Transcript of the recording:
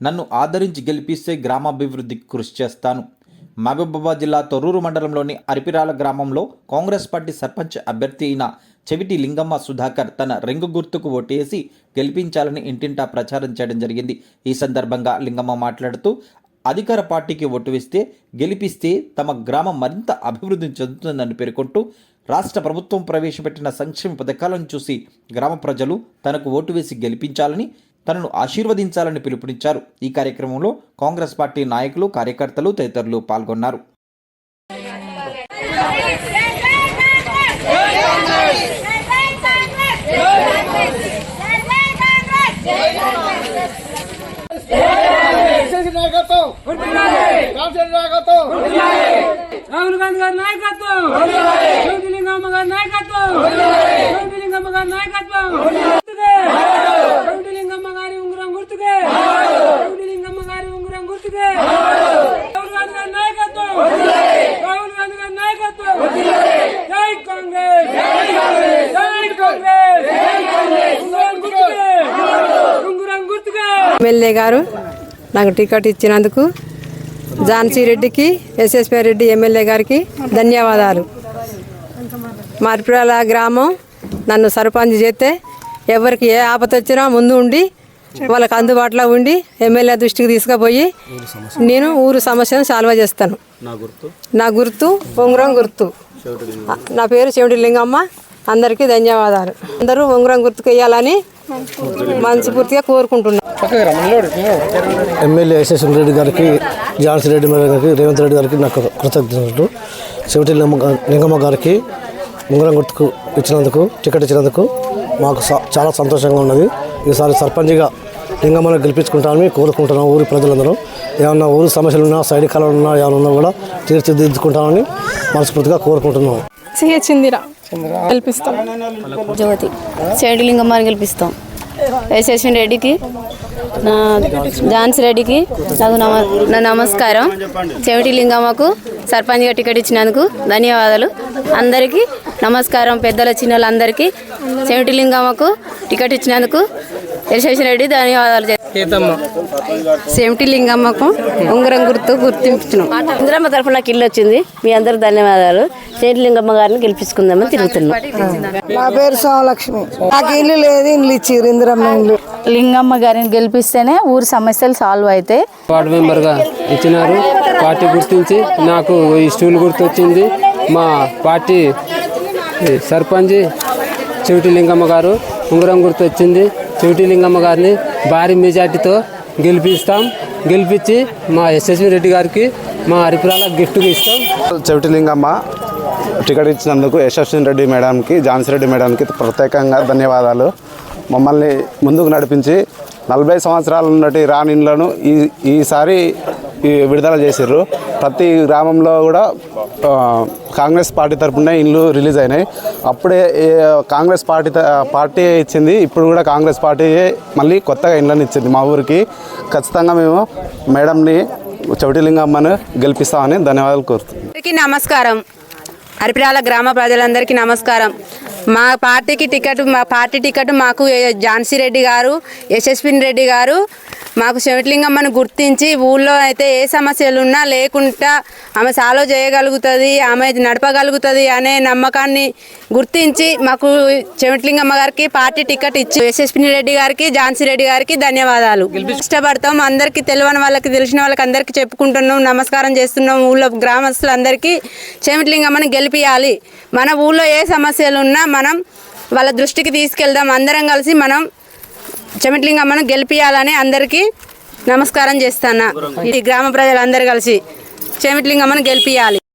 నన్ను ఆదరించి గెలిపిస్తే గ్రామాభివృద్ధికి కృషి చేస్తాను. మహబూబాబాద్ జిల్లా తొర్రూరు మండలంలోని అరిపిరాల గ్రామంలో కాంగ్రెస్ పార్టీ సర్పంచ్ అభ్యర్థి అయిన చెవిటి లింగమ్మ సుధాకర్ తన రింగు గుర్తుకు ఓటేసి గెలిపించాలని ఇంటింటా ప్రచారం చేయడం జరిగింది. ఈ సందర్భంగా లింగమ్మ మాట్లాడుతూ అధికార పార్టీకి ఓటు వేస్తే గెలిపిస్తే తమ గ్రామం మరింత అభివృద్ధి చెందుతుందని పేర్కొంటూ రాష్ట్ర ప్రభుత్వం ప్రవేశపెట్టిన సంక్షేమ పథకాలను చూసి గ్రామ ప్రజలు తనకు ఓటు వేసి గెలిపించాలని తనను ఆశీర్వదించాలని పిలుపునిచ్చారు. ఈ కార్యక్రమంలో కాంగ్రెస్ పార్టీ నాయకులు కార్యకర్తలు తదితరులు పాల్గొన్నారు. రాహుల్ గాంధీ గారి నాయకత్వం. నాయకత్వం. నాయకత్వం గుర్తుకే జ్యోతిలింగమ్మ గారి ఉంగరం గుర్తుకే జ్యోతిలింగమ్మ గారి ఉంగరం గుర్తుకే రాహుల్ గాంధీ గారి నాయకత్వం రాహుల్ గాంధీ గారి నాయకత్వం జై కాంగ్రెస్ జై కాంగ్రెస్ ఉంగరం గుర్తుకే ఉంగరం గుర్తుకే ఎమ్మెల్యే గారు నాకు టికెట్ ఇచ్చినందుకు ఝాన్సీ రెడ్డికి ఎస్ఎస్పీ రెడ్డి ఎమ్మెల్యే గారికి ధన్యవాదాలు. మార్పిరాల గ్రామం నన్ను సర్పంచ్ చేస్తే ఎవరికి ఏ ఆపత వచ్చినా ముందు ఉండి వాళ్ళకి అందుబాటులో ఉండి ఎమ్మెల్యే దృష్టికి తీసుకుపోయి నేను ఊరు సమస్యను సాల్వ్ చేస్తాను. నా గుర్తు ఉంగరం గుర్తు. నా పేరు చెవిటి లింగమ్మ. అందరికీ ధన్యవాదాలు. అందరూ ఉంగరం గుర్తుకు వేయాలని మనస్ఫూర్తిగా కోరుకుంటున్నాను. ఎమ్మెల్యే ఎస్ఎస్ రెడ్డి గారికి ఝాన్సీ రెడ్డి మేడం గారికి రేవంత్ రెడ్డి గారికి నాకు కృతజ్ఞతలు. చెవిటి లింగమ్మ గారికి ఉంగరం గుర్తుకు ఇచ్చినందుకు టికెట్ ఇచ్చినందుకు మాకు స- చాలా సంతోషంగా ఉన్నది. ఈసారి సర్పంచ్గా లింగమ్మను గెలిపించుకుంటామని కోరుకుంటున్నాం ఊరి ప్రజలందరూ. ఏమన్నా ఊరి సమస్యలు ఉన్నా సైడ్ కాలం ఉన్నా ఏమైనా ఉన్నా కూడా తీర్చిదిద్దుకుంటామని మనస్ఫూర్తిగా కోరుకుంటున్నాం. సిహెచ్ ఇందిరా కల్పిస్తాం జ్యోతి. చెడిలింగమ్మని గెలిపిస్తాం. యశస్విని రెడ్డికి. నా ఝాన్సీ రెడ్డికి నాకు నమ నా నమస్కారం. చెవిటి లింగమ్మకు సర్పంచ్గా టికెట్ ఇచ్చినందుకు ధన్యవాదాలు. అందరికీ నమస్కారం పెద్దల చిన్నలందరికీ. చెవిటి లింగమ్మకు టికెట్ ఇచ్చినందుకు యశస్విని రెడ్డి ధన్యవాదాలు సెమిటి లింగమ్మకు ఉంగరం గుర్తు గుర్తింపుతున్నాం ఇందిరమ్మ తరఫున నాకు ఇల్లు వచ్చింది. మీ అందరూ ధన్యవాదాలు. చెవిటి లింగమ్మ గారిని గెలిపించుకుందామని తిరుగుతున్నాం. నా పేరు సోమలక్ష్మి. నాకు ఇల్లు లేదు ఇల్లు ఇచ్చిర్రు ఇందిరమ్మ ఇల్లు. లింగమ్మ గారిని గెలిపిస్తేనే ఊరి సమస్యలు సాల్వ్ అవుతాయి వార్డు మెంబర్గా ఇచ్చినారు. పార్టీ గుర్తించి నాకు ఈ స్టూల్ గుర్తొచ్చింది. మా పార్టీ సర్పంచ్ చెవిటి లింగమ్మ గారు ఉంగరం గుర్తొచ్చింది. చెవిటి లింగమ్మ గారిని భారీ మెజార్టీతో గెలిపిస్తాం. గెలిపించి మా ఎస్ఎస్వి రెడ్డి గారికి మా అరిపురాల గిఫ్ట్గా ఇస్తాం. చెవిటి లింగమ్మ టికెట్ ఇచ్చినందుకు యశస్విని రెడ్డి మేడంకి ఝాన్సీ రెడ్డి మేడంకి ప్రత్యేకంగా ధన్యవాదాలు. మమ్మల్ని ముందుకు నడిపించి నలభై సంవత్సరాల ఉన్నటి రాణిలను ఈ ఈసారి విడుదల చేసిర్రు. ప్రతి గ్రామంలో కూడా కాంగ్రెస్ పార్టీ తరఫున ఇండ్లు రిలీజ్ అయినాయి. అప్పుడే కాంగ్రెస్ పార్టీ త- పార్టీ ఇచ్చింది. ఇప్పుడు కూడా కాంగ్రెస్ పార్టీ మళ్ళీ కొత్తగా ఇండ్లను ఇచ్చింది మా ఊరికి. ఖచ్చితంగా మేము మేడంని చౌటిలింగమ్మను గెలిపిస్తామని ధన్యవాదాలు కోరుతున్నాం. నమస్కారం. అరిపిరాల గ్రామ ప్రజలందరికీ నమస్కారం. మా పార్టీకి టికెట్ మా పార్టీ టికెట్ మాకు ఝాన్సీ రెడ్డి గారు యశస్విని రెడ్డి గారు మాకు చెవిట్లింగమ్మను గుర్తించి ఊళ్ళో అయితే ఏ సమస్యలు ఉన్నా లేకుండా ఆమె సాల్వ్ చేయగలుగుతుంది ఆమె నడపగలుగుతుంది అనే నమ్మకాన్ని గుర్తించి మాకు చెమట్లింగమ్మ గారికి పార్టీ టికెట్ ఇచ్చి యశస్విని రెడ్డి గారికి ఝాన్సీ రెడ్డి గారికి ధన్యవాదాలు. ఇష్టపడతాం అందరికీ తెలియని వాళ్ళకి తెలిసిన వాళ్ళకి అందరికీ చెప్పుకుంటున్నాం నమస్కారం చేస్తున్నాం. ఊళ్ళో గ్రామస్తులందరికీ చెమట్లింగమ్మని గెలిపియాలి. మన ఊళ్ళో ఏ సమస్యలు ఉన్నా మనం వాళ్ళ దృష్టికి తీసుకెళ్దాం. అందరం కలిసి మనం చెమిట్లింగమ్మను గెలిపియాలని అందరికీ నమస్కారం చేస్తాను. ఈ గ్రామ ప్రజలందరూ కలిసి చెమిట్లింగమ్మను గెలిపియాలి.